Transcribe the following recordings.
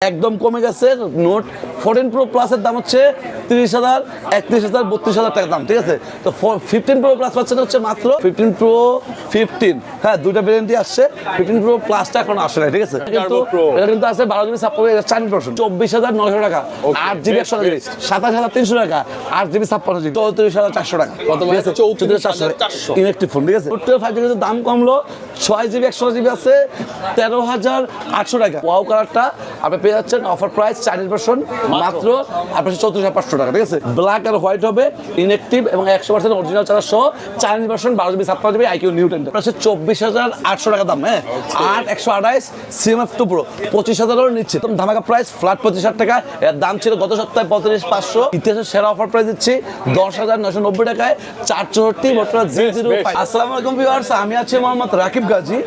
একদম কমে গেছে। নোট ফোরটিন প্রো প্লাসের দাম হচ্ছে তিরিশ হাজার একত্রিশ হাজার বত্রিশ হাজার টাকা দাম ঠিক আছে? তো ফিফটিন প্রো প্লাস পাচ্ছেন হচ্ছে মাত্র ফিফটিন প্রো ফিফটিন হ্যাঁ দুইটা ভ্যারিয়েন্টই আসছে। ফিফটিন প্রো প্লাসটা এখন আসে না ঠিক আছে? কিন্তু এটা কিন্তু আছে বারো জিবি ছাপ্পান্ন চার পার্সেন্ট চব্বিশ হাজার নশো টাকা আট জিবি একশো জিবি সাতাশ হাজার তিনশো টাকা আট জিবি ছাপ্পান্ন জিবি চৌত্রিশ হাজার চারশো টাকা আছে? 34,400 ইলেকট্রিক ফোন ঠিক আছে? ফাইভ জি কিন্তু দাম কমলো ছয় জিবি একশো জিবি আছে তেরো হাজার আটশো টাকা। ওয়াও কালারটা আপনি পেয়ে যাচ্ছেন অফার প্রাইস চাইনিজ পার্সেন্ট মাত্র। আপনার চৌত্রিশ হাজার পাঁচশো টাকা ঠিক আছে? ব্ল্যাক আর হোয়াইট হবে ইনএক্টিভ এবং একশো পার্সেন্ট অরিজিনাল সহ চাইনিজ ভার্সন বারো জিবি ছাপ্পান্ন জিবি আইকিউ নিউটেন আছে চব্বিশ হাজার আটশো টাকা দাম হ্যাঁ? আট একশো আঠাইশ সিএমএফ টু প্রো পঁচিশ হাজারও নিচ্ছে। একদম ধামাকা প্রাইস ফ্ল্যাট পঁচিশ হাজার টাকা। এর দাম ছিল গত সপ্তাহে পঁয়ত্রিশ পাঁচশো। ইতিহাসের সেরা অফার প্রাইস দিচ্ছি দশ হাজার নশো নব্বই টাকায় চার চৌষট্টি বর্তমান জিরো জিরো বেশ। আসসালামু আলাইকুম ভিউয়ার্স আমি আছি মোহাম্মদ রাকিব গাজী।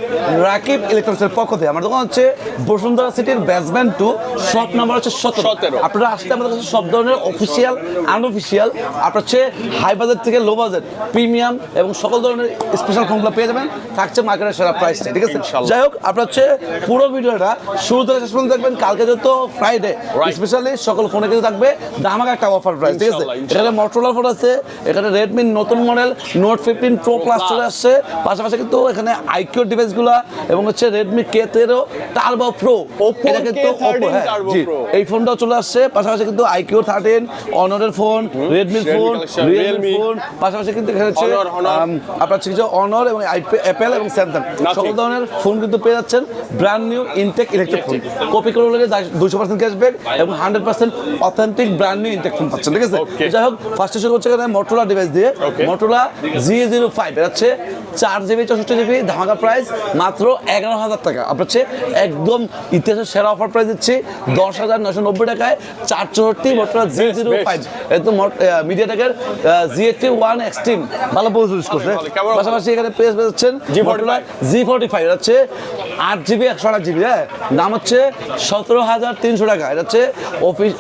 রাকিব ইলেকট্রনিক্সের পক্ষ থেকে। আমার দোকান হচ্ছে বসুন্ধরা সিটির বেসমেন্ট টু শপ নাম্বার হচ্ছে সতেরো। 17 আপনারা আসলে আমাদের কাছে সব ধরনের অফিসিয়াল আনঅফিসিয়াল আপনার হচ্ছে হাই বাজেট থেকে লো বাজেট প্রিমিয়াম এবং সকল ধরনের স্পেশাল ফোনগুলো পেয়ে যাবেন। থাকছে মার্কেটের সেরা প্রাইসটা ঠিক আছে? যাই হোক আপনার হচ্ছে পুরো ভিডিওটা শুরু থেকে শেষ পর্যন্ত দেখবেন কালকে যেহেতু ফ্রাইডে স্পেশালি সকল ফোনে কিন্তু থাকবে দামাকা একটা অফার প্রাইস ঠিক আছে। এখানে মটোলা ফোন আছে এখানে রেডমি নতুন model Note fifteen Pro Plus চলে আসছে পাশাপাশি কিন্তু এখানে আইকিউ ডিভাইসগুলো এবং হচ্ছে রেডমি কে তেরো টার্বো প্রো Oppo এটা কিন্তু হ্যাঁ। এই ফোনটাও চলে আসছে পাশাপাশি কিন্তু আইকিউ থার্টিন অনরের ফোন রেডমির ফোন রিয়েলমি ফোন পাশাপাশি কিন্তু এখানে হচ্ছে আপনার হচ্ছে অনর এবং অ্যাপেল এবং স্যামসাং। সকল ধরনের ফোন কিন্তু পেয়ে যাচ্ছেন brand new intact electric phone copy করে হলে দুশো পার্সেন্ট ক্যাশব্যাক এবং hundred percent authentic brand new intact phone পাচ্ছেন ঠিক আছে? যাই হোক ফার্স্টে শুরু হচ্ছে এখানে মোটোলা ডিভাইস দিয়ে। মোটোলা জি জিরো ফাইভ এটা হচ্ছে চার জিবি চৌষট্টি জিবি ধামাকা প্রাইস মাত্র এগারো হাজার টাকা। আপনার হচ্ছে একদম ইতিহাসের সেরা অফার প্রাইস দিচ্ছি দশ হাজার নশো নব্বই টাকায়। চার চৌষট্টি মোটোলা জি জিরো। ফাইভ একদম মিডিয়াটেকের জি এইটটি ওয়ান এক্সট্রিম ভালো পৌঁছে ইউজ করছে? পাশাপাশি এখানে পেজ পেয়েছেন G45 জি ফোর্টি ফাইভ হচ্ছে আট জিবি একশো আট জিবি হ্যাঁ? দাম হচ্ছে সতেরো হাজার তিনশো টাকা। এটা হচ্ছে office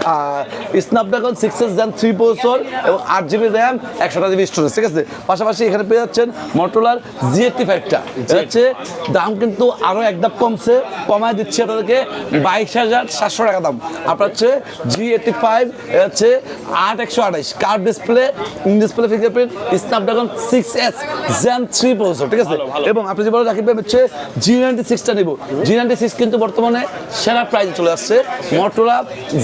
Snapdragon six S Gen three processor এবং আট জিবি র্যাম একশো জিবি স্টোরেজ ঠিক আছে? পাশাপাশি এখানে পেয়ে যাচ্ছেন মোটরলার জি এইটটি ফাইভটা এটা হচ্ছে দাম কিন্তু আরও একদম কমছে। কমায় দিচ্ছি আপনাদেরকে বাইশ হাজার সাতশো টাকা দাম। আপনার হচ্ছে জি এইটটি ফাইভ হচ্ছে আট একশো আঠাইশ curve display in display fingerprint Snapdragon six S Gen three processor ঠিক আছে। এবং আপনি যে বলে রাখিব হচ্ছে জি নাইনটি সিক্সটা নেব। জি নাইনটি সিক্স কিন্তু বর্তমানে সেরা প্রাইজে চলে আসছে মোটরোলা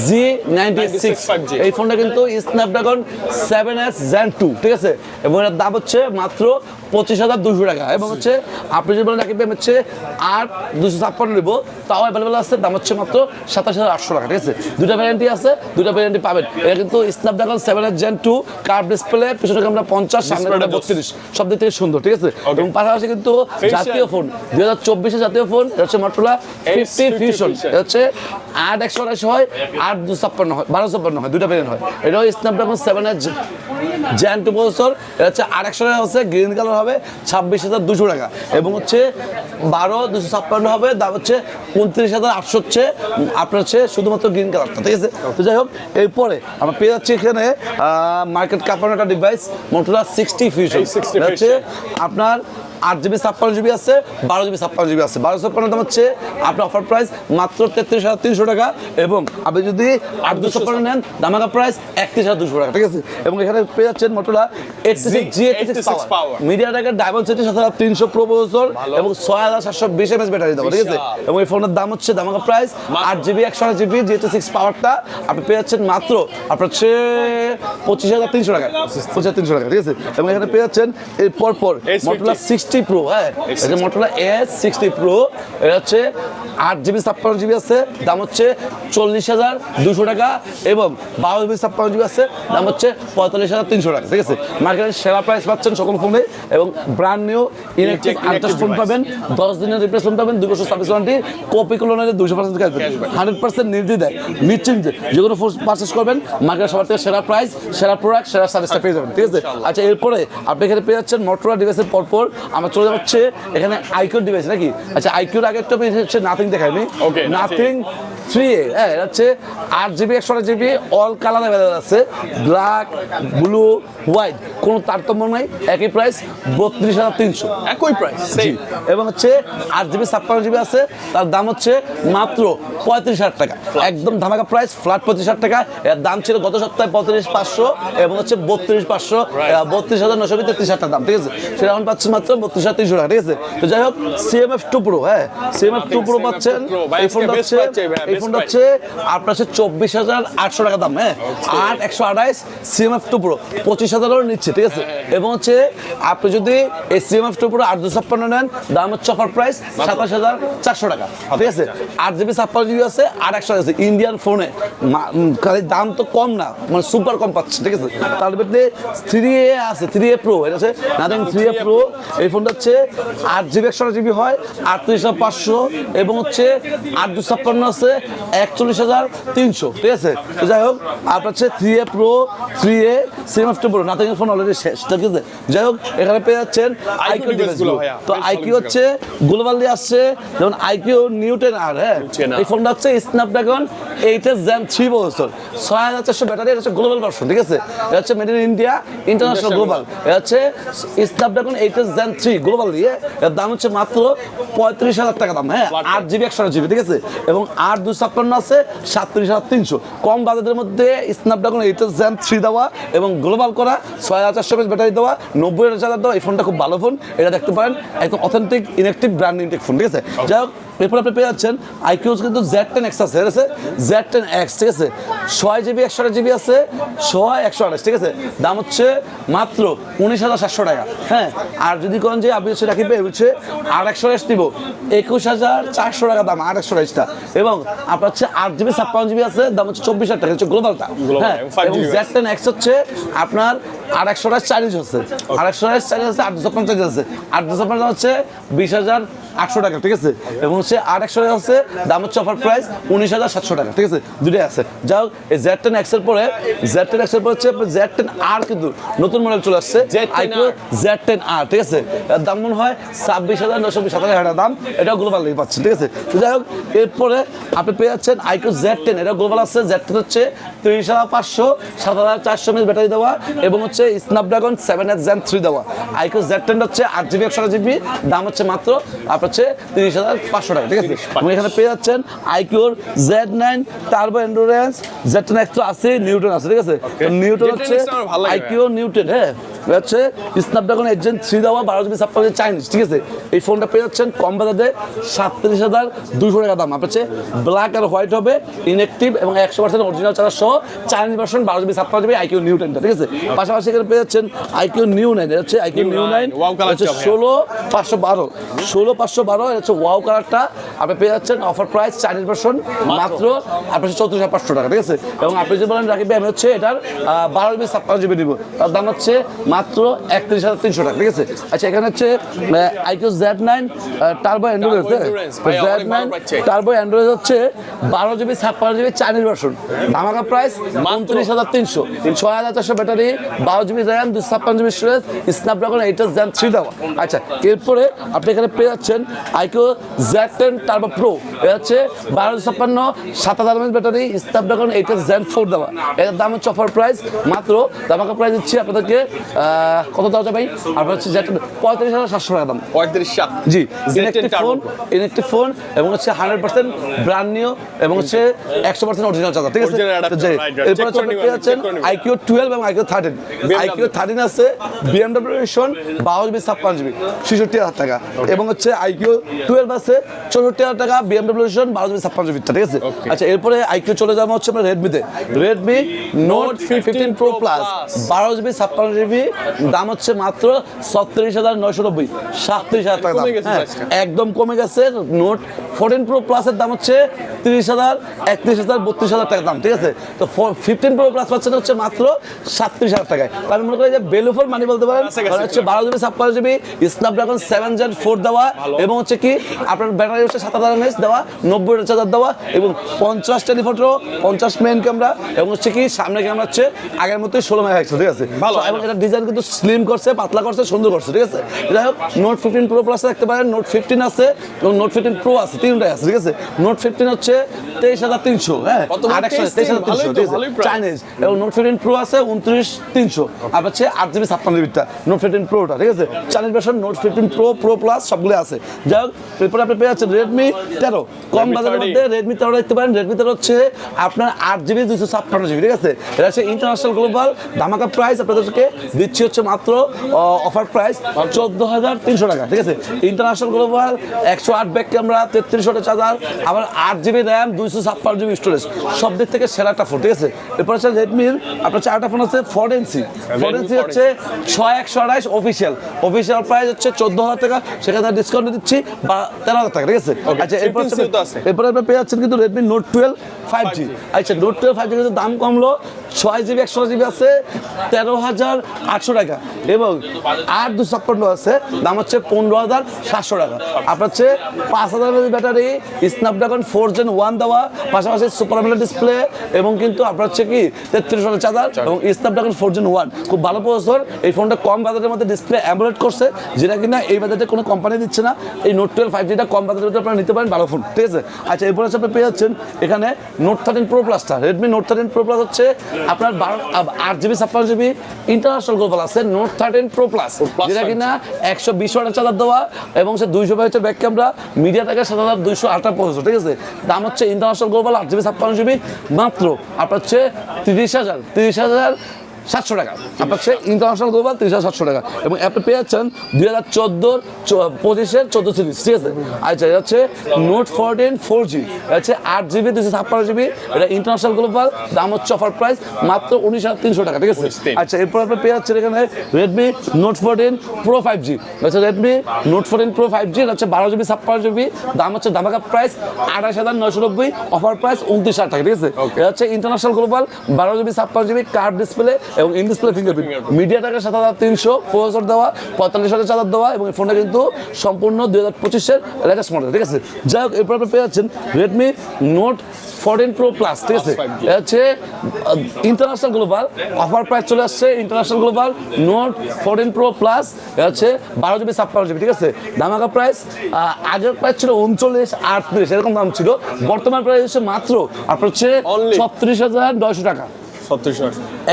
জি নাইনটি সিক্স এই ফোনটা কিন্তু Snapdragon seven S Gen two ঠিক আছে? এবং এটার দাম হচ্ছে মাত্র পঁচিশ হাজার দুশো টাকা। এবং হচ্ছে আপনি যদি বলেন রাখিবেন হচ্ছে আট দুশো ছাপ্পান্ন নিব তাও অ্যাভেলেবেল আছে দাম হচ্ছে মাত্র সাতাশ হাজার আটশো টাকা ঠিক আছে? দুটা ভ্যারেন্টি আছে দুটা ভ্যারেন্টি পাবেন। এটা কিন্তু Snapdragon seven Gen two curve display পিছনে ক্যামেরা পঞ্চাশ সামনে বত্রিশ। সব দিক থেকে সুন্দর ঠিক আছে? এবং পাশাপাশি কিন্তু জাতীয় ফোন দুই হাজার চব্বিশে জাতীয় ফোন এটা হচ্ছে মটোলা ফিফটি ফিউশন এটা হচ্ছে আট একশো আঠাশ হয় আট দুশো ছাপ্পান্ন হয় বারো ছাপ্পান্ন হয় দুটা ভেরিয়েন্ট হয়। এটা স্ন্যাপড্রাগন সেভেন এর জ্যান টু প্রসেসর এটা হচ্ছে আট একশো হচ্ছে গ্রিন কালার হবে ছাব্বিশ হাজার দুশো টাকা। এবং হচ্ছে বারো দুশো ছাপ্পান্ন হবে দাম হচ্ছে উনত্রিশ হাজার আটশো হচ্ছে আপনার হচ্ছে শুধুমাত্র গ্রিন কালারটা ঠিক আছে? তো যাই হোক এরপরে আমরা পেয়ে যাচ্ছি এখানে মার্কেট কাপানো একটা ডিভাইস মোটোলা সিক্সটি ফিউশন এই 60 হচ্ছে আপনার আট জিবি ছাপ্পান্ন জিবি আছে বারো জিবি ছাপ্পান্ন জিবি আছে। বারো ছাপ্পান্ন দাম হচ্ছে আপনার অফার প্রাইস মাত্র তেত্রিশ হাজার তিনশো টাকা এবং আপনি যদি আট দুশো ছাপ্পান্ন নেন দামাকা প্রাইস একত্রিশ হাজার দুশো টাকা ঠিক আছে? এবং এখানে পেয়ে যাচ্ছেন জি সিক্স পাওয়ার মিডিয়া টেকের ডায়মন্ড সিটি সাত হাজার তিনশো প্রো প্রসেসর এবং ছয় হাজার সাতশো বিশ এমএস ব্যাটারি দেবো ঠিক আছে? এবং এই ফোনের দাম হচ্ছে দামাকা প্রাইস আট জিবি একশো আট জিবি জি সিক্স পাওয়ারটা আপনি পেয়ে যাচ্ছেন মাত্র আপনার হচ্ছে পঁচিশ হাজার তিনশো টাকা। পঁচিশ হাজার তিনশো টাকা ঠিক আছে? এবং এখানে পেয়ে যাচ্ছেন এর পর পর S50 মোটোলা সিক্সটি প্রো হ্যাঁ? এটা মোটোলা এস সিক্সটি প্রো এটা হচ্ছে আট জিবি ছাপ্পান্ন জিবি আছে দাম হচ্ছে চল্লিশ হাজার দুশো টাকা এবং বারো জিবি ছাপ্পান্ন জিবি আছে দাম হচ্ছে পঁয়তাল্লিশ হাজার তিনশো টাকা ঠিক আছে? মার্কেটের সেরা প্রাইস পাচ্ছেন সকল ফোনে এবং ব্র্যান্ড নিউ ইলেকট্রিক আঠাশ ফোন পাবেন দশ দিনের রিপ্লেসমেন্ট পাবেন বছর সার্ভিস ওয়ারেন্টি কপি কোলোনারে দুশো পার্সেন্ট ক্যাশ হান্ড্রেড পার্সেন্ট নির্দ্বিধায় নিশ্চিন্তে যে কোনো ফোন পারচেস করবেন মার্কেটের সবার থেকে সেরা প্রাইস সেরা প্রোডাক্ট সেরা সার্ভিসটা পেয়ে যাবেন ঠিক আছে? আচ্ছা এরপরে আপনি এখানে পেয়ে যাচ্ছেন মোটরোলা ডিভাইসের পরপর আমরা চলে যাচ্ছে এখানে আইকিউর ডিভাইস নাকি? আচ্ছা আইকিউর আগে একটা আমি হচ্ছে নাথিং দেখায়নি। Okay Nothing three A. হ্যাঁ এটা হচ্ছে আট জিবি একশো আট জিবি অল কালার অ্যাভেলেবল আছে। ব্ল্যাক ব্লু হোয়াইট কোনো তারতম্য নাই একই প্রাইস বত্রিশ হাজার তিনশো। একই প্রাইস জি এবং হচ্ছে আট জিবি ছাপ্পান্ন জিবি আছে তার দাম হচ্ছে মাত্র পঁয়ত্রিশ হাজার টাকা। একদম ধামাকা প্রাইস ফ্ল্যাট পঁয়ত্রিশ হাজার টাকা। এর দাম ছিল গত সপ্তাহে পঁয়ত্রিশ পাঁচশো এবং হচ্ছে বত্রিশ পাঁচশো বত্রিশ হাজার নশো তেত্রিশ হাজার টাকা দাম ঠিক আছে? সেটা এখন পাচ্ছেন মাত্র বত্রিশ হাজার তিনশো টাকা ঠিক আছে? তো যাই হোক সিএমএফ টু প্রো হ্যাঁ? সিএমএফ টু প্রো পাচ্ছেন। এই ফোনটা হচ্ছে এই ফোনটা হচ্ছে আপনার হচ্ছে চব্বিশ হাজার আটশো টাকা দাম হ্যাঁ? আট একশো আঠাইশ সিএমএফ টু প্রো পঁচিশ হাজারও নিচ্ছে ঠিক আছে? এবং হচ্ছে আপনি যদি এই সিএমএফ টু প্রো আট দুশো ছাপ্পান্ন নেন দাম হচ্ছে অফার প্রাইস সাতাশ হাজার চারশো টাকা। ঠিক আছে? আট জিবি ছাপ্পান্ন জিবি আছে আর একশো আছে ইন্ডিয়ান ফোনে দাম তো কম না মানে সুপার কম পাচ্ছে ঠিক আছে? তার ভিতরে থ্রি এ আছে থ্রি এ প্রো এটা আছে নাথিং থ্রি এ প্রো এই ফোনটা হচ্ছে আট জিবি একশো জিবি হয় আটত্রিশ হাজার পাঁচশো এবং হচ্ছে আট দুশো ছাপ্পান্ন আছে একচল্লিশ হাজার তিনশো ঠিক আছে? যাই হোক আপনার হচ্ছে three A Pro three A same F Pro Nothing phone already শেষ ঠিক আছে যাই হোক এখানে পেয়ে যাচ্ছেন আইকিউ ডিভাইসগুলো তো আইকিউ হচ্ছে গ্লোবালি আসছে যেমন আইকিউ নিউটেন আর হ্যাঁ? Newton এই ফোনটা হচ্ছে Snapdragon eight S Gen three বছর ছয় হাজার চারশো ব্যাটারি এটা হচ্ছে গ্লোবাল ভার্সন ঠিক আছে? এটা হচ্ছে made in India international global এটা হচ্ছে Snapdragon eight S Gen three global দিয়ে। এর দাম হচ্ছে মাত্র পঁয়ত্রিশ হাজার টাকা দাম হ্যাঁ? আট জিবি একশো জিবি ঠিক আছে? এবং আট ছাপ্পান্ন আছে সাতত্রিশ হাজার তিনশো। কম বাজেটের মধ্যে Snapdragon eight S Gen three দেওয়া এবং গ্লোবাল করা ছয় হাজার চারশো পিস ব্যাটারি দেওয়া, নব্বই হাজার দেওয়া, এই ফোনটা খুব ভালো ফোন এটা দেখতে পারেন, একদম authentic inactive brand intact phone ঠিক আছে? যাই হোক এরপর আপনি পেয়ে যাচ্ছেন আইকিউজ কিন্তু জেড টেন এক্স আছে ঠিক আছে? জেড টেন এক্স ঠিক আছে? ছয় জিবি একশো জিবি আছে ছয় একশো আঠাশ ঠিক আছে? দাম হচ্ছে মাত্র উনিশ হাজার সাতশো টাকা হ্যাঁ? আর যদি কোন যে আপনি হচ্ছে রাখিবে হচ্ছে আট একশো আঠাশ দিব একুশ হাজার চারশো টাকা দাম আট একশো আঠাশটা এবং আপনার হচ্ছে আট জিবি ছাপ্পান্ন জিবি আছে দাম হচ্ছে চব্বিশ হাজার টাকা হচ্ছে গ্লোবালটা হ্যাঁ? এবং 5 জেড টেন এক্স হচ্ছে আপনার আর একশো আঠাশ চার্জ হচ্ছে আর একশো আঠাশ চার্জ আছে আট দুশো পঞ্চাশ আছে। আট দুশো পঞ্চাশ হচ্ছে বিশ হাজার আটশো টাকা ঠিক আছে? এবং হচ্ছে আর একশো টাকা হচ্ছে দাম হচ্ছে অফার প্রাইস উনিশ হাজার সাতশো টাকা ঠিক আছে? দুটোই আছে। যাই হোক এই জেড টেন এক্সের পরে জেড টেন এক্সের পরে হচ্ছে জেড টেন আর কিন্তু নতুন মডেল চলে আসছে। Z10R জেড টেন আর ঠিক আছে? এর দাম মনে হয় ছাব্বিশ হাজার নশো বিশ সাতাশ হাজার দাম। এটাও গ্লোবাল লেগে পাচ্ছেন ঠিক আছে? তো যাই হোক এরপরে আপনি পেয়ে যাচ্ছেন আইকিউ জেড টেন এটা গ্লোবাল আছে। জেড টেন হচ্ছে তিরিশ হাজার পাঁচশো সাত হাজার চারশো মিনিট ব্যাটারি দেওয়া এবং হচ্ছে Snapdragon seven S Gen three দেওয়া। আইকিউ জেড টেন হচ্ছে আট জিবি একশো জিবি দাম হচ্ছে মাত্র আপনার হচ্ছে তিরিশ হাজার পাঁচশো টাকা ঠিক আছে? আপনি এখানে পেয়ে যাচ্ছেন আইকিউর Z nine Turbo endurance Z ten তো আছে নিউটন আছে ঠিক আছে? নিউটন হচ্ছে আইকিউ নিউটেন হ্যাঁ? হচ্ছে স্ন্যাপড্রাগন এজেন থ্রি দেওয়া বারো জিবি ছাপ্পান্ন চাইনিজ ঠিক আছে? এই ফোনটা পেয়ে যাচ্ছেন কম বাজারে সাতত্রিশ হাজার দুশো টাকা দাম। আপনার ব্ল্যাক আর হোয়াইট হবে ইনএক্টিভ এবং একশো পার্সেন্ট অরিজিনাল চার্জার সহ চাইনিজ ভার্সন বারো জিবি ছাপ্পান্ন জিবি আইকিউ নিউটেনটা ঠিক আছে? পাশাপাশি এখানে পেয়ে যাচ্ছেন আইকিউ নিউ নাইন এটা হচ্ছে আইকিউ নিউ নাইন হচ্ছে। ষোলো পাঁচশো বারো ষোলো পাঁচশো বারো এটা হচ্ছে ওয়াও কালারটা আপনি পেয়ে যাচ্ছেন অফার প্রাইস চাইনিজ ভার্সন মাত্র। আপনার চৌত্রিশ হাজার পাঁচশো টাকা ঠিক আছে? এবং আপনি যদি বলেন রাখি আমি হচ্ছে এটার বারো জিবি ছাপ্পান্ন জিবি দিব তার দাম হচ্ছে মাত্র একত্রিশ হাজার তিনশো টাকা ঠিক আছে? আচ্ছা এখানে হচ্ছে iQOO Z nine Turbo Android Z nine. Turbo Android হচ্ছে বারো জিবি ছাপ্পান্ন জিবি চাইনিজ ভার্সন ধামাকা প্রাইস উনত্রিশ হাজার তিনশো। ছয় হাজার চারশো ব্যাটারি বারো জিবি র্যাম দুশো ছাপ্পান্ন GB storage Snapdragon eight S Gen three দেওয়া। আচ্ছা এরপরে আপনি এখানে পেয়ে যাচ্ছেন iQOO Z ten Turbo Pro. এটা হচ্ছে বারো ছাপ্পান্ন সাত হাজার battery Snapdragon eight Gen four দেওয়া। এটার দাম হচ্ছে অফার প্রাইস মাত্র ধামাকা প্রাইস দিচ্ছি আপনাদেরকে কত দেওয়া যাবে আপনার হচ্ছে জেড পঁয়ত্রিশ হাজার সাতশো টাকা দাম। পঁয়ত্রিশ সাত। G electric phone electric phone এবং হচ্ছে হান্ড্রেড পার্সেন্ট ব্র্যান্ড নিউ এবং হচ্ছে একশো পার্সেন্ট অরিজিনাল চার্জার ঠিক আছে. এরপর হচ্ছে পেয়ে যাচ্ছেন আইকিউ টুয়েলভ এবং আইকিউ থার্টিন আইকিউ থার্টিন আছে বিএমডাব্লিউ এডিশন বারো জিবি ছাপ্পান্ন জিবি ছেষট্টি হাজার টাকা। এবং হচ্ছে আইকিউ টুয়েলভ আছে চৌষট্টি হাজার টাকা বিএমডাব্লিউ এডিশন বারো জিবি ছাপ্পান্ন জিবি ঠিক আছে? আচ্ছা এরপরে আইকিউ চলে যাব হচ্ছে আমরা রেডমিতে Redmi Note fifteen Pro Plus বারো জিবি ছাপ্পান্ন জিবি দাম হচ্ছে মাত্র ছত্রিশ হাজার নয়শো নব্বই সাতত্রিশ হাজার টাকা দাম। হ্যাঁ, একদম কমে গেছে নোট ফোরটিন প্রো প্লাসের দাম হচ্ছে তিরিশ হাজার একত্রিশ হাজার বত্রিশ হাজার টাকা দাম ঠিক আছে? তো ফিফটিন প্রো প্লাস পাচ্ছেন হচ্ছে মাত্র সাতত্রিশ হাজার টাকায়। আমি মনে করি যে বেলুফর মানি বলতে পারেন হচ্ছে বারো জিবি ছাপ্পান্ন GB Snapdragon seven Gen four দেওয়া এবং হচ্ছে কি আপনার ব্যাটারি হচ্ছে সাত হাজার এমএস দেওয়া নব্বই চার্জার দেওয়া এবং পঞ্চাশ টেলিফোটো পঞ্চাশ মেন ক্যামেরা এবং হচ্ছে কি সামনে ক্যামেরা হচ্ছে আগের মতোই ষোলো মেগাপিক্সেল ঠিক আছে? ভালো, এবং এটা ডিজাইন কিন্তু স্লিম করছে পাতলা করছে সুন্দর করছে ঠিক আছে? যাই হোক নোট ফিফটিন প্রো প্লাস রাখতে পারেন নোট ফিফটিন আছে এবং নোট ফিফটিন প্রো আছে তিনটাই আছে ঠিক আছে? নোট ফিফটিন হচ্ছে তেইশ হাজার তিনশো হ্যাঁ? আট একশো তেইশ হাজার তিনশো ঠিক আছে? চাইনিজ এবং নোট ফিফটিন প্রো আছে উনত্রিশ তিনশো আর হচ্ছে আট জিবি ছাপ্পান্ন জিবিটা নোট ফিফটিন প্রোটা ঠিক আছে? Chinese version Note fifteen Pro Pro Plus সবগুলো আছে। যাই হোক এরপরে আপনি পেয়ে যাচ্ছেন রেডমি তেরো। কম বাজারের মধ্যে রেডমি তেরো দেখতে পারেন। রেডমি তেরো হচ্ছে আপনার আট জিবি দুশো ছাপ্পান্ন জিবি ঠিক আছে? এটা হচ্ছে ইন্টারন্যাশনাল গ্লোবাল ধামাকা প্রাইস আপনাদেরকে দিচ্ছি হচ্ছে মাত্র অফার প্রাইস চোদ্দ হাজার তিনশো টাকা ঠিক আছে? ইন্টারন্যাশনাল গ্লোবাল একশো আট ব্যাক ক্যামেরা তেত্রিশ ওটা চার্জার আবার আট জিবি র্যাম দুইশো ছাপ্পান্ন জিবি স্টোরেজ সব দিক থেকে সেরা একটা ফোন ঠিক আছে? এরপর হচ্ছে রেডমির আপনার চারটা ফোন আছে ফোর এনসি ফোর এনসি হচ্ছে ছয় একশো আড়াইশ অফিসিয়াল অফিসিয়াল প্রাইস হচ্ছে চোদ্দ হাজার টাকা। সেখানে ডিসকাউন্ট দিচ্ছি বা তেরো হাজার টাকা ঠিক আছে? আচ্ছা এরপর হচ্ছে 15C তো আছে। এরপরে আপনি পেয়ে যাচ্ছেন কিন্তু Redmi Note twelve five G আচ্ছা নোট টুয়েলভ ফাইভ জি কিন্তু দাম কমলো ছয় জিবি একশো জিবি আছে তেরো হাজার আটশো টাকা এবং আট দুশো ছাপ্পান্ন আছে দাম হচ্ছে পনেরো হাজার সাতশো টাকা। আপনার হচ্ছে পাঁচ হাজার battery Snapdragon four Gen one দেওয়া পাশাপাশি সুপার আমোলেড ডিসপ্লে এবং কিন্তু আপনার হচ্ছে কি তেত্রিশ হাজার চার্জার এবং স্ন্যাপড্রাগন ফোর জেন ওয়ান খুব ভালো প্রসেসর এই ফোনটা কম বাজারের মধ্যে ডিসপ্লে অ্যামোলেড করছে যেটা কিনা এই বাজারে কোনো কোম্পানি দিচ্ছে না। এই নোট টুয়েলভ ফাইভ জিটা কম বাজারের মধ্যে আপনারা নিতে পারেন ভালো ফোন ঠিক আছে? আচ্ছা এরপর হচ্ছে আপনি পেয়ে যাচ্ছেন এখানে নোট থার্টিন প্রো প্লাসটা Redmi Note thirteen Pro Plus হচ্ছে আপনার বারো আট জিবি ছাপ্পান্ন জিবি ইন্টারন্যাশনাল গ্লোবাল আছে নোট থার্টিন প্রো প্লাস যেটা কিনা একশো বিশ ওয়াটের চার্জার দেওয়া এবং সে দুইশো বাইশের ব্যাক ক্যামেরা মিডিয়া থেকে সাত হাজার দুইশো আটটা পঁচিশশো ঠিক আছে? দাম হচ্ছে ইন্টারন্যাশনাল গ্লোবাল আট জিবি ছাপ্পান্ন জিবি মাত্র আপনার হচ্ছে তিরিশ হাজার তিরিশ হাজার সাতশো টাকা। আপনার হচ্ছে ইন্টারন্যাশনাল গ্লোবাল তিরিশ হাজার সাতশো টাকা। এবং আপনি পেয়ে যাচ্ছেন দুই হাজার চোদ্দোর পঁচিশের চোদ্দ সিরিজ ঠিক আছে? আচ্ছা এটা হচ্ছে নোট ফোরটিন ফোর জি হচ্ছে আট জিবি দুশো ছাপ্পান্ন জিবি এটা ইন্টারন্যাশনাল গ্লোবাল দাম হচ্ছে অফার প্রাইস মাত্র উনিশ হাজার তিনশো টাকা ঠিক আছে? আচ্ছা এরপর আপনি পেয়ে যাচ্ছেন এখানে Redmi Note fourteen Pro five G হচ্ছে Redmi Note fourteen Pro five G হচ্ছে বারো জিবি ছাপ্পান্ন জিবি দাম হচ্ছে ধামাকা প্রাইস আঠাশ হাজার নয়শো নব্বই অফার প্রাইস উনত্রিশ হাজার টাকা ঠিক আছে? এটা হচ্ছে ইন্টারন্যাশনাল গ্লোবাল বারো জিবি ছাপ্পান্ন জিবি কার্ড ডিসপ্লে এবং ইন ডিসপ্লে ফিঙ্গারপ্রিন্ট মিডিয়া টাকা সাত হাজার তিনশো প্রসেসর দেওয়া পঁয়তাল্লিশ হাজার চার্জার দেওয়া এবং ফোনটা কিন্তু সম্পূর্ণ দুই হাজার পঁচিশের লেটেস্ট মডেল ঠিক আছে? যাই হোক এরপর আপনি পেয়ে যাচ্ছেন Redmi Note fourteen Pro Plus ঠিক আছে? এটা হচ্ছে ইন্টারন্যাশনাল গ্লোবাল অফার প্রাইস চলে আসছে international global Note fourteen Pro Plus এটা হচ্ছে বারো জিবি ছাপ্পান্ন জিবি ঠিক আছে? দামাকা প্রাইস আগের প্রাইস ছিল উনচল্লিশ আটত্রিশ এরকম দাম ছিল। বর্তমান প্রাইস হচ্ছে মাত্র আপনার হচ্ছে? ছত্রিশ হাজার নয়শো টাকা।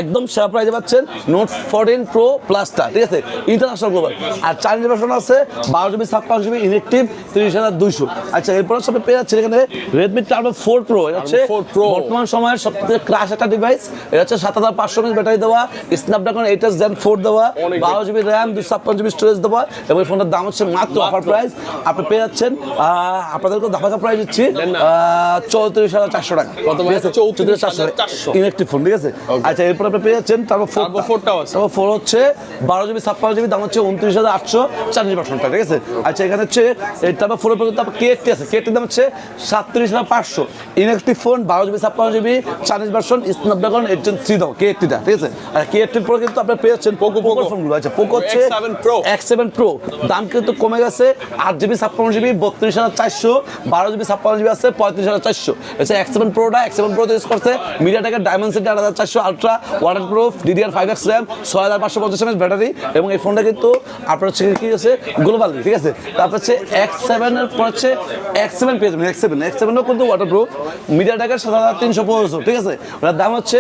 একদম সেরা প্রাইজে পাচ্ছেন নোট ফোরটিন প্রো প্লাসটা ঠিক আছে? ইন্টারন্যাশনাল গ্লোবাল আর চাইনিজ ভার্সন আছে বারো জিবি ছাপ্পান্ন জিবি ইলেকট্রিভ তিরিশ হাজার দুইশো। আচ্ছা এরপর সব পেয়ে যাচ্ছে এখানে রেডমি টার্বো ফোর প্রো এটা হচ্ছে Turbo 4 Pro। বর্তমান সময়ের সবথেকে ক্রাশ একটা ডিভাইস এটা হচ্ছে সাত হাজার পাঁচশো মিনিট ব্যাটারি দেওয়া Snapdragon eight S Gen four দেওয়া বারো জিবি র্যাম দুশো ছাপ্পান্ন জিবি স্টোরেজ দেওয়া এবং এই ফোনটার দাম হচ্ছে মাত্র অফার প্রাইস আপনি পেয়ে যাচ্ছেন আহ, আপনাদেরকে ধামাকা প্রাইস দিচ্ছি চৌত্রিশ হাজার চারশো টাকা। মানে? 34,400 ইলেকট্রিক ফোন ঠিক আছে? আচ্ছা এরপর আপনি পেয়ে যাচ্ছেন তারপর ফোর Turbo 4 টাও আছে। তারপর ফোর হচ্ছে বারো জিবি ছাপ্পান্ন জিবি দাম হচ্ছে উনত্রিশ হাজার আটশো চাল্লিশ পার্সেন্টটা ঠিক আছে? আচ্ছা এখানে হচ্ছে তারপর ফোরের পর্যন্ত তারপর কেএফটি আছে। কেএফটির দাম হচ্ছে সাতত্রিশ হাজার পাঁচশো। ইলেকট্রিক ফোন বারো জিবি ছাপ্পান্ন জিবি চাল্লিশ ভার্সন স্ন্যাপড্রাগন এইট থ্রি দাও কেএফটিটা ঠিক আছে? আর কেএফটির পরে কিন্তু আপনি পেয়ে যাচ্ছেন পোকো পোকো ফোনগুলো আচ্ছা পোকো হচ্ছে X7 এক্স সেভেন প্রো দাম কিন্তু কমে গেছে আট জিবি ছাপ্পান্ন জিবি বত্রিশ হাজার চারশো। বারো জিবি ছাপ্পান্ন জিবি আছে পঁয়ত্রিশ হাজার চারশো। হচ্ছে এক্স সেভেন প্রোটা এক্স সেভেন প্রো ইউজ করছে মিডিয়াটেকের ডায়মন্ড সিটি আট হাজার চারশো ultra waterproof DDR five X RAM ছয় হাজার পাঁচশো পঞ্চাশ এমএস ব্যাটারি এবং এই ফোনটা কিন্তু আপনার হচ্ছে কি আছে গ্লোবাল ঠিক আছে? তারপর হচ্ছে এক্স সেভেনের পর হচ্ছে এক্স সেভেন পেয়ে যাবেন এক্স সেভেন এক্স সেভেনও কিন্তু ওয়াটার প্রুফ মিডিয়া মিডিয়াটেকের সাত হাজার তিনশো পনেরোশো ঠিক আছে? ওটার দাম হচ্ছে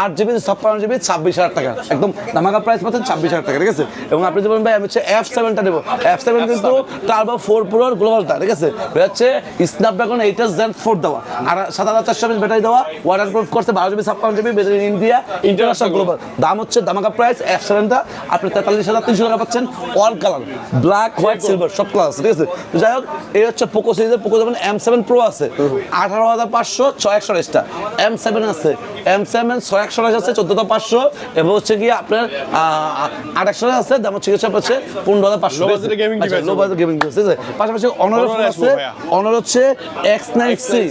আট জিবি ছাপ্পান্ন জিবি ছাব্বিশ হাজার টাকা একদম ধামাকা প্রাইস পাচ্ছেন ছাব্বিশ হাজার টাকা ঠিক আছে? এবং আপনি যে বলেন ভাই আমি হচ্ছে এফ সেভেনটা নেব। এফ সেভেন কিন্তু টার্বো ফোর প্রোর গ্লোবালটা ঠিক আছে? এটা হচ্ছে Snapdragon eight S Gen four দেওয়া আর সাত হাজার চারশো এমএস ব্যাটারি দেওয়া ওয়াটার প্রুফ করছে বারো জিবি ছাপ্পান্ন GB battery India international global দাম হচ্ছে ধামাকা প্রাইস সেভেনটা আপনি তেতাল্লিশ হাজার তিনশো টাকা পাচ্ছেন all colour black white silver সব কালার আছে ঠিক আছে? যাই হোক এই হচ্ছে পোকো সিরিজের পোকো যেমন এম সেভেন প্রো আছে আঠারো হাজার পাঁচশো ছয় একশো রেসটা এম সেভেন আছে এম সেভেন ছয় একশো রাইস আছে চোদ্দোটা পাঁচশো এবং হচ্ছে গিয়ে আপনার আট একশো আছে দাম হচ্ছে গিয়ে হচ্ছে পনেরো হাজার পাঁচশো লো বাজেট গেমিং ঠিক আছে? পাশাপাশি অনার আছে অনার হচ্ছে এক্স নাইন সি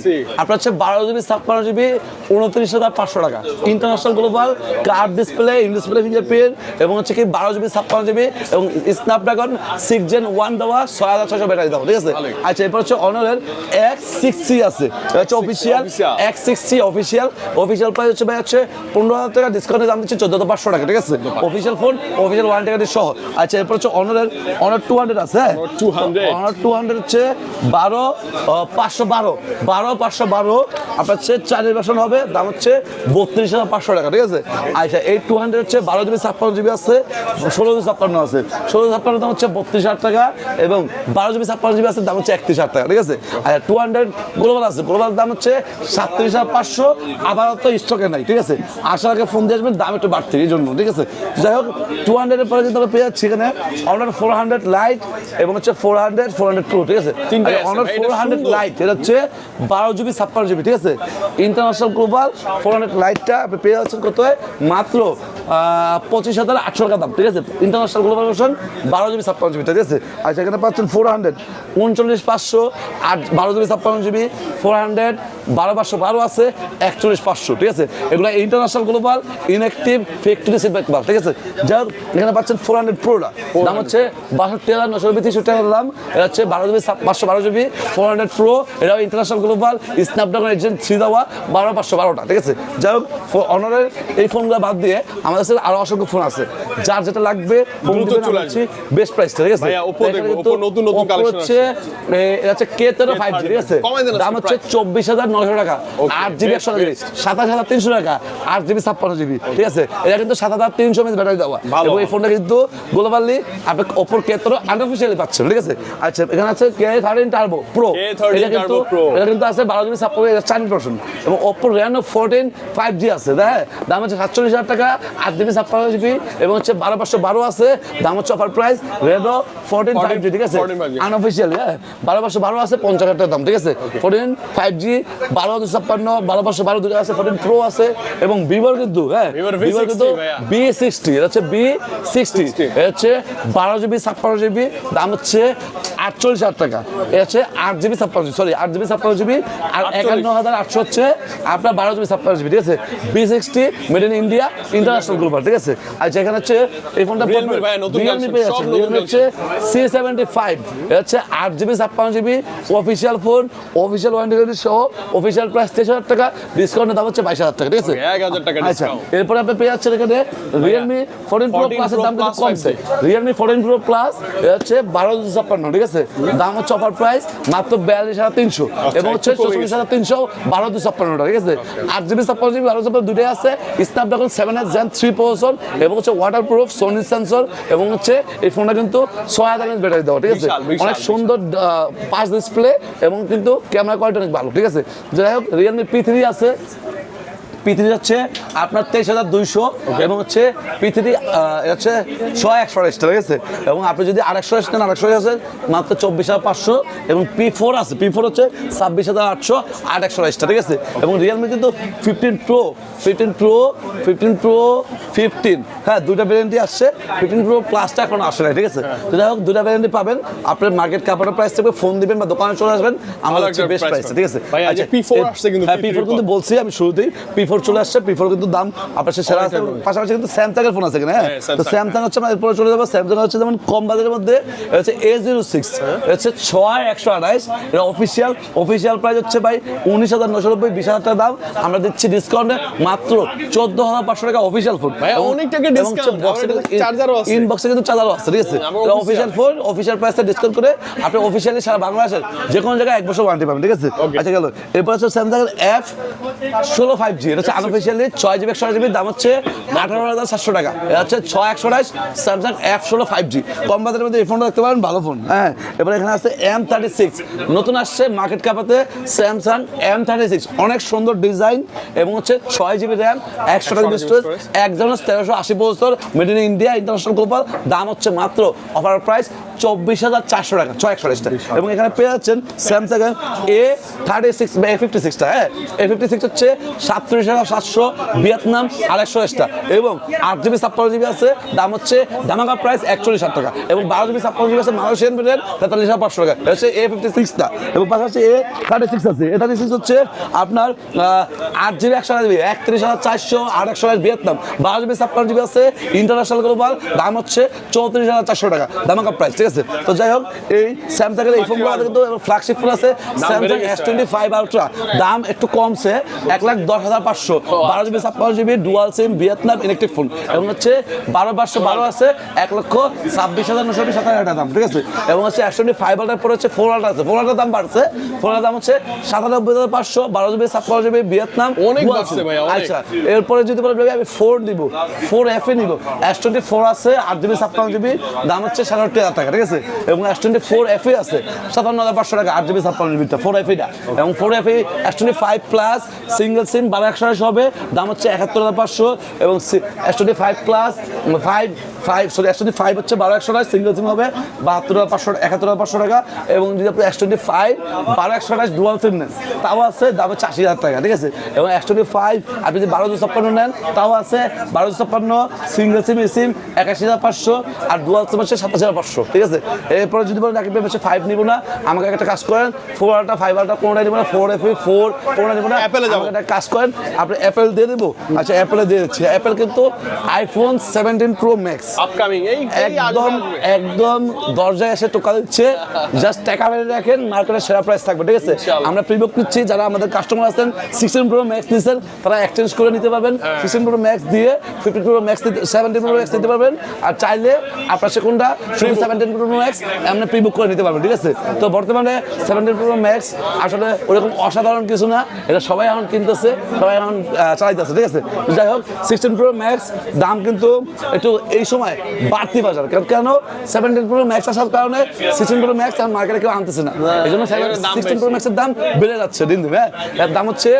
আপনার হচ্ছে বারো জিবি ছাপ্পান্ন জিবি উনত্রিশ হাজার পাঁচশো টাকা। International global curved display in display fingerprint এবং হচ্ছে কি বারো জিবি ছাপ্পান্ন জিবি এবং স্ন্যাপড্রাগন সিক্স জেন ওয়ান দেওয়া ছয় হাজার ছয়শো ব্যাটারি দেওয়া ঠিক আছে? আচ্ছা এরপর হচ্ছে অনারের এক্স সিক্সটি আছে। হচ্ছে official. X sixty official official price হচ্ছে ভাই হচ্ছে পনেরো হাজার টাকা ডিসকাউন্টের দাম দিচ্ছে চোদ্দ পাঁচশো টাকা ঠিক আছে? অফিসিয়াল ফোন অফিসিয়াল ওয়ারেন্টি কার্ডের সহ। আচ্ছা এরপর হচ্ছে অনারের অনার টু হান্ড্রেড আছে হ্যাঁ? 200 অনার টু হান্ড্রেড হচ্ছে বারো পাঁচশো বারো। বারো পাঁচশো বারো। আপনার হচ্ছে চারের ভার্সন হবে দাম হচ্ছে বত্রিশ হাজার পাঁচশো টাকা ঠিক আছে? আচ্ছা এই টু হান্ড্রেড হচ্ছে বারো জিবি ছাপ্পান্ন জিবি আছে ষোলো জিবি ছাপ্পান্ন আছে। ষোলো ছাপ্পান্ন দাম হচ্ছে বত্রিশ হাজার টাকা এবং বারো জিবি ছাপ্পান্ন জিবি আছে দাম হচ্ছে একত্রিশ হাজার টাকা ঠিক আছে? আর টু হান্ড্রেড গ্লোবাল আছে গ্লোবাল দাম হচ্ছে সাতত্রিশ হাজার পাঁচশো আপাতত স্টকে নাই ঠিক আছে? আসার আগে ফোন দিয়ে আসবেন দাম একটু বাড়তি এই জন্য ঠিক আছে? যাই হোক টু হান্ড্রেডের পরে কিন্তু আমরা পেয়ে যাচ্ছি এখানে অনার ফোর হান্ড্রেড লাইট এবং হচ্ছে four hundred four hundred Pro ঠিক আছে? অনার ফোর হান্ড্রেড লাইট এটা হচ্ছে বারো জিবি ছাপ্পান্ন জিবি ঠিক আছে? ইন্টারন্যাশনাল গ্লোবাল ফোর হান্ড্রেড লাইটটা আপনি পেয়ে যাচ্ছেন কত হয়? মাত্র পঁচিশ হাজার আটশো টাকা দাম, ঠিক আছে? ইন্টারন্যাশনাল গ্লোবাল ভার্সন বারো জিবি ছাপ্পান্ন জিবি ঠিক আছে? আর এখানে পাচ্ছেন ফোর হান্ড্রেড উনচল্লিশ পাঁচশো, আট, বারো জিবি ছাপ্পান্ন জিবি ফোর হান্ড্রেড বারো পাঁচশো বারো আছে একচল্লিশ পাঁচশো ঠিক আছে? এগুলো ইন্টারন্যাশনাল গ্লোবাল ইনঅ্যাক্টিভ ফ্যাক্টরি সিটব্যাক মাল ঠিক আছে? হোক এখানে পাচ্ছেন ফোর হান্ড্রেড প্রোটা দাম হচ্ছে বাষট্টি হাজার নশো নব্বই তেষট্টি টাকার দাম। এটা হচ্ছে বারো জিবি পাঁচশো বারো জিবি ফোর হান্ড্রেড প্রো এটাও ইন্টারন্যাশনাল গ্লোবাল স্ন্যাপড্রাগন এজেন্ট থ্রি দেওয়া বারো পাঁচশো বারোটা ঠিক আছে? যাই হোক অনারের এই ফোনগুলো বাদ দিয়ে আমাদের কাছে আরও অসংখ্য ফোন আছে। যার যেটা লাগবে বেস্ট প্রাইসটা ঠিক আছে? নতুন নতুন হচ্ছে এটা হচ্ছে কে তেরো ফাইভ জি ঠিক আছে? দাম হচ্ছে চব্বিশ হাজার নশো টাকা আট জিবি একশো জিবি সাতাশ হাজার তিনশো টাকা আট জিবি ছাপ্পান্ন জিবি ঠিক আছে? এটা কিন্তু সাত হাজার তিনশো এমএস ব্যাটারি দেওয়া। এবং এই ফোনটা কিন্তু গ্লোবালি আপনি ওপর কে তেরো আনঅফিসিয়ালি পাচ্ছেন ঠিক আছে? আচ্ছা এখানে আছে কে থার্টিন টার্বো প্রো এটা কিন্তু এটা কিন্তু আছে বারো জিবি ছাপ্পান্ন চাইনিজ ভার্সন এবং Oppo Reno fourteen five G আছে হ্যাঁ দাম হচ্ছে সাতচল্লিশ হাজার টাকা আট জিবি ছাপ্পান্ন জিবি এবং হচ্ছে বারো পাঁচশো বারো আছে। দাম হচ্ছে offer price Reno fourteen five G ঠিক আছে? 14 5G আনঅফিসিয়াল হ্যাঁ। বারো পাঁচশো বারো আছে পঞ্চাশ হাজার টাকা দাম ঠিক আছে? ফোরটিন ফাইভ জি বারো ছাপ্পান্ন বারো পাঁচশো বারো দুটো আছে ফোরটিন প্রো আছে এবং ভিভোর কিন্তু হ্যাঁ Vivo V60 ভিভোর কিন্তু বি সিক্সটি এটা হচ্ছে বি সিক্সটি এটা হচ্ছে বারো জিবি ছাপ্পান্ন জিবি দাম হচ্ছে আটচল্লিশ হাজার টাকা। এটা হচ্ছে আট জিবি ছাপ্পান্ন জিবি সরি আট জিবি ছাপ্পান্ন জিবি আর একান্ন হাজার আটশো হচ্ছে আপনার বারো জিবি ছাপ্পান্ন জিবি ঠিক আছে? B sixty made in India international global ঠিক আছে? আর যেখানে হচ্ছে এই ফোনটা রিয়েলমি collection, পেয়ে যাচ্ছে। রিয়েলমি হচ্ছে সি সেভেন্টি ফাইভ এটা হচ্ছে আট জিবি ছাপ্পান্ন GB official phone official warranty সহ অফিসিয়াল প্রাইস তেইশ হাজার টাকা ডিসকাউন্টের দাম হচ্ছে বাইশ হাজার টাকা ঠিক আছে? আচ্ছা এরপরে আপনি পেয়ে যাচ্ছেন এখানে রিয়েলমি ফোরটিন প্রো 14 প্লাসের দাম কিন্তু কমছে। রিয়েলমি ফোরটিন প্রো প্লাস এটা হচ্ছে বারো ছাপ্পান্ন ঠিক আছে? দাম হচ্ছে অফার প্রাইস মাত্র বিয়াল্লিশ হাজার তিনশো এবং হচ্ছে চৌচল্লিশ হাজার তিনশো বারো দুশো ছাপ্পান্নটা ঠিক আছে? আট জিবি ছাপ্পান্ন জিবি বারো ছাপ্পান্ন দুটোই আছে Snapdragon seven S gen three processor এবং হচ্ছে ওয়াটার প্রুফ সোনি সেন্সর এবং হচ্ছে এই ফোনটা কিন্তু ছয় হাজার এমএস ব্যাটারি দেওয়া ঠিক আছে? অনেক সুন্দর পাঁচ ডিসপ্লে এবং কিন্তু ক্যামেরা কোয়ালিটি অনেক ভালো ঠিক আছে? যাই হোক রিয়েলমি পি থ্রি আছে পৃথিবী হচ্ছে আপনার তেইশ হাজার দুইশো এবং হচ্ছে পৃথিবী হচ্ছে ছয় একশো আড়াইশটা ঠিক আছে? এবং আপনি যদি আড়াইশো আড়াইশ নেন আড়াইশো আছে মাত্র চব্বিশ হাজার পাঁচশো এবং পি ফোর আছে। পি ফোর হচ্ছে ছাব্বিশ হাজার আটশো আট একশো আড়াইশটা ঠিক আছে? এবং রিয়েলমি কিন্তু fifteen pro fifteen pro fifteen pro fifteen হ্যাঁ দুটা ভ্যারিয়েন্টই আসছে ফিফটিন প্রো প্লাসটা এখন আসে না ঠিক আছে? তো যাই হোক দুইটা ভ্যারিয়েন্টই পাবেন। আপনার মার্কেট কাপড়ের প্রাইস থাকবে ফোন দিবেন বা দোকানে চলে আসবেন আমাদের বেস্ট প্রাইস ঠিক আছে? আজকে P4 আসছে কিন্তু হ্যাঁ P3 পি ফোর কিন্তু বলছি আমি শুরুতেই পি ফোর চলে আসছে পি ফোর কিন্তু দাম আপনার সেরা আছে পাশাপাশি কিন্তু স্যামসাং এর ফোন আছে কিনা হ্যাঁ? হ্যাঁ, তো স্যামসাং হচ্ছে আমরা এরপরে চলে যাব স্যামসাং হচ্ছে যেমন কম বাজারের মধ্যে হচ্ছে এ জিরো সিক্স হচ্ছে ছয় একশো আঠাইশ এটা অফিসিয়াল অফিসিয়াল প্রাইস হচ্ছে ভাই উনিশ হাজার নশো নব্বই বিশ হাজার টাকা দাম। আমরা দিচ্ছি ডিসকাউন্টে মাত্র চোদ্দ হাজার পাঁচশো টাকা অফিসিয়াল ফোন অনেক টাকা। ইনবক্সে কিন্তু চার্জারও আছে। ঠিক আছে? অফিসিয়াল ফোন অফিসিয়াল প্রাইসটা ডিসকাউন্ট করে আপনি অফিসিয়ালি সারা বাংলাদেশের যে কোনো জায়গায় এক বছর ওয়ারেন্টি পাবেন ঠিক আছে? আচ্ছা গেল। এরপর হচ্ছে স্যামসাং এফ ষোলো ফাইভ জি এটা হচ্ছে আনঅফিসিয়ালি ছয় জিবি একশো জিবি দাম হচ্ছে আঠারো হাজার সাতশো টাকা। এটা হচ্ছে ছয় একশো আঠাইশ স্যামসাং এফ ষোলো ফাইভ জি কম বাজারের মধ্যে এই ফোনটা দেখতে পারেন ভালো ফোন হ্যাঁ এবার এখানে আছে এম থার্টি সিক্স নতুন আসছে মার্কেট কাপাতে স্যামসাং এম থার্টি সিক্স অনেক সুন্দর ডিজাইন এবং হচ্ছে ছয় জিবি র্যাম একশো টাকা স্টোরেজ একজন তেরোশো আশি বছর made in India international global দাম হচ্ছে মাত্র অফার প্রাইস চব্বিশ হাজার চারশো টাকা, ছয় একশো এবং এখানে পেয়ে যাচ্ছেন স্যামসাং এ থার্টি সিক্স বা এ ফিফটি সিক্সটা হ্যাঁ? এ ফিফটি সিক্স হচ্ছে সাতত্রিশ হাজার সাতশো ভিয়েতনাম আড়াইশো এক্সটা এবং আট জিবি, ছাপ্পান্ন জিবি আছে, দাম হচ্ছে দামাকা প্রাইস একচল্লিশ হাজার টাকা। এবং বারো জিবি, ছাপ্পান্ন জিবি আছে মালয়েশিয়ান ব্র্যান্ড তেতাল্লিশ হাজার পাঁচশো টাকা। হচ্ছে এ ফিফটি সিক্সটা এবং পাশাপাশি এ থার্টি সিক্স আছে। এ থার্টি সিক্স হচ্ছে আপনার আট জিবি, একশো জিবি, একত্রিশ হাজার চারশো আর একশো ভিয়েতনাম। বারো জিবি, ছাপ্পান্ন জিবি আছে ইন্টারন্যাশনাল গ্লোবাল দাম হচ্ছে চৌত্রিশ হাজার চারশো টাকা দামাকা প্রাইস ঠিক আছে? তো যাই হোক এই স্যামসাংয়ের এই ফোনগুলো কিন্তু ফ্ল্যাগশিপ ফোন আছে। Samsung S. Twenty five ultra দাম একটু কমছে এক লাখ দশ হাজার পাঁচশো। বারো জিবি ছাপ্পান্ন GB dual SIM Vietnam electric phone এবং হচ্ছে বারো পাঁচশো বারো আছে এক লক্ষ ছাব্বিশ হাজার নশো সাতাশ হাজার টাকা দাম ঠিক আছে? এবং হচ্ছে টোয়েন্টি ফাইভ আলটার পরে হচ্ছে ফোর আলটা আছে। ফোর আলটার দাম বাড়ছে। ফোর আলটার দাম হচ্ছে সাতানব্বই হাজার পাঁচশো বারো জিবি ছাপ্পান্ন জিবি ভিয়েতনাম আচ্ছা এরপরে যদি বলে আমি ফোর দিব ফোর এফ এ নিব। এস টোয়েন্টি ফোর আছে আট জিবি ছাপ্পান্ন জিবি দাম হচ্ছে সাতাত্তর হাজার টাকা ঠিক আছে? এবং এস টোয়েন্টি ফোর এফ আছে। সাতান্ন হাজার পাঁচশো টাকা আট জিবি ছাপ্পান্ন জিবিটা ফোর এফ এটা এবং four F A S twenty five plus single SIM বারো একশো হবে। দাম হচ্ছে একাত্তর হাজার পাঁচশো। এবং S twenty five plus five five sorry twenty five হচ্ছে বারো একশো টাকা সিঙ্গেল সিম হবে বাহাত্তর হাজার পাঁচশো একাত্তর হাজার পাঁচশো টাকা এবং যদি আপনি এস টোয়েন্টি ফাইভ বারো একশো টাকা ডুয়াল সিম নেন তাও আছে দাম হচ্ছে আশি হাজার টাকা ঠিক আছে? এবং এস টোয়েন্টি ফাইভ আপনি যদি বারো দু ছাপ্পান্ন নেন তাও আছে বারো দু ছাপ্পান্ন সিঙ্গেল সিম সিম একাশি হাজার পাঁচশো আর ডুয়াল সিম হচ্ছে সাতাশ হাজার পাঁচশো ঠিক আছে? এরপরে যদি বলেন ভাই হচ্ছে ফাইভ নিব না আমাকে একটা কাজ করেন ফোর আলটা ফাইভ আলটা কোনোটাই নিব না ফোর এফ ফোর কোনোটা নিব না অ্যাপেলে যাব। একটা কাজ করেন আপনি অ্যাপেল দিয়ে দেবো আচ্ছা অ্যাপেলে দিয়ে দিচ্ছি। অ্যাপেল কিন্তু iPhone seventeen pro max upcoming এই একদম। একদম দরজায় এসে টোকা দিচ্ছে। জাস্ট টাকা মেরে রাখেন মার্কেটের সেরা প্রাইস থাকবে ঠিক আছে। আমরা প্রিবুক নিচ্ছি যারা আমাদের কাস্টমার আছেন সিক্সটিন প্রো ম্যাক্স নিচ্ছেন তারা এক্সচেঞ্জ করে নিতে পারবেন। সিক্সটিন প্রো ম্যাক্স দিয়ে fifteen Pro Max seventeen Pro Max নিতে পারবেন। আর চাইলে আপনার সে কোনটা? শুধু সেভেন্টিন প্রো ম্যাক্স আপনি প্রিবুক করে নিতে পারবেন ঠিক আছে? তো বর্তমানে সেভেন্টিন প্রো ম্যাক্স আসলে ওরকম অসাধারণ কিছু না এটা সবাই এখন কিনতেছে সবাই এখন চালাইতেছে ঠিক আছে? যাই হোক সিক্সটিন প্রো ম্যাক্স দাম কিন্তু একটু এই সময় বাড়তি বাজার। কারণ কেন সেভেন্টিন প্রো ম্যাক্স আসার কারণে সিক্সটিন প্রো ম্যাক্স মার্কেটে কেউ আনতেছে না। এই জন্য সিক্সটিন প্রো ম্যাক্সের দাম বেড়ে যাচ্ছে দিন দিন হ্যাঁ? এর দাম হচ্ছে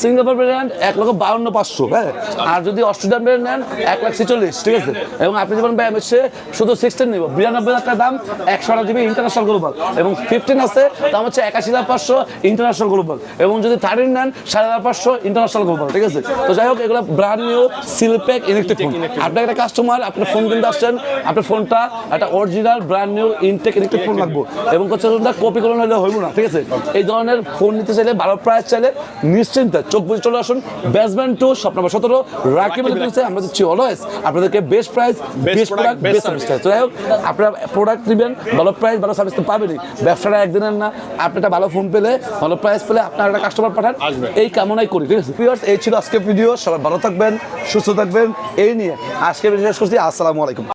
সিঙ্গাপুর ব্র্যান্ড এক লক্ষ বাউন্ন পাঁচশো হ্যাঁ? আর যদি অস্ট্রেলিয়ান ব্র্যান্ড নেন এক লাখ ছেচল্লিশ ঠিক আছে? এবং আপনি যেমন ব্যায়াম হচ্ছে শুধু সিক্সটিন নিব বিরানব্বই দাম একশো আট জিবি ইন্টারন্যাশনাল গ্লোবাল এবং ফিফটিন আছে দাম হচ্ছে একাশি হাজার পাঁচশো ইন্টারন্যাশনাল গ্লোবাল এবং যদি থার্টিন নেন সাড়ে হাজার পাঁচশো ইন্টারন্যাশনাল গ্লোবাল ঠিক আছে? তো যাই হোক এগুলো brand new seal pack electric phone আপনার একটা কাস্টমার আপনার ফোন কিনতে আসছেন আপনার ফোনটা একটা original brand new intact electric phone লাগবে। এবং হচ্ছে কপি করে হলে হইব না ঠিক আছে? এই ধরনের ফোন নিতে চাইলে ভালো প্রাইস চাইলে নিশ্চিন্তে চোখ বুঝে চলে আসুন বেসমেন্ট টু শপ নাম্বার সতেরো রাকিব দিচ্ছে আমরা দিচ্ছি অলওয়েজ আপনাদেরকে best price best product best service তো যাই হোক আপনারা প্রোডাক্ট নেবেন ভালো প্রাইস ভালো সার্ভিস তো পাবেনই। ব্যবসাটা একদিনের না আপনি একটা ভালো ফোন পেলে ভালো প্রাইস পেলে আপনার একটা কাস্টমার পাঠান এই কামনাই করি ঠিক আছে? এই ছিল আজকে ভিডিও সবাই ভালো থাকবেন সুস্থ থাকবেন এই নিয়ে আজকে ভিডিও শেষ করছি আসসালামু আলাইকুম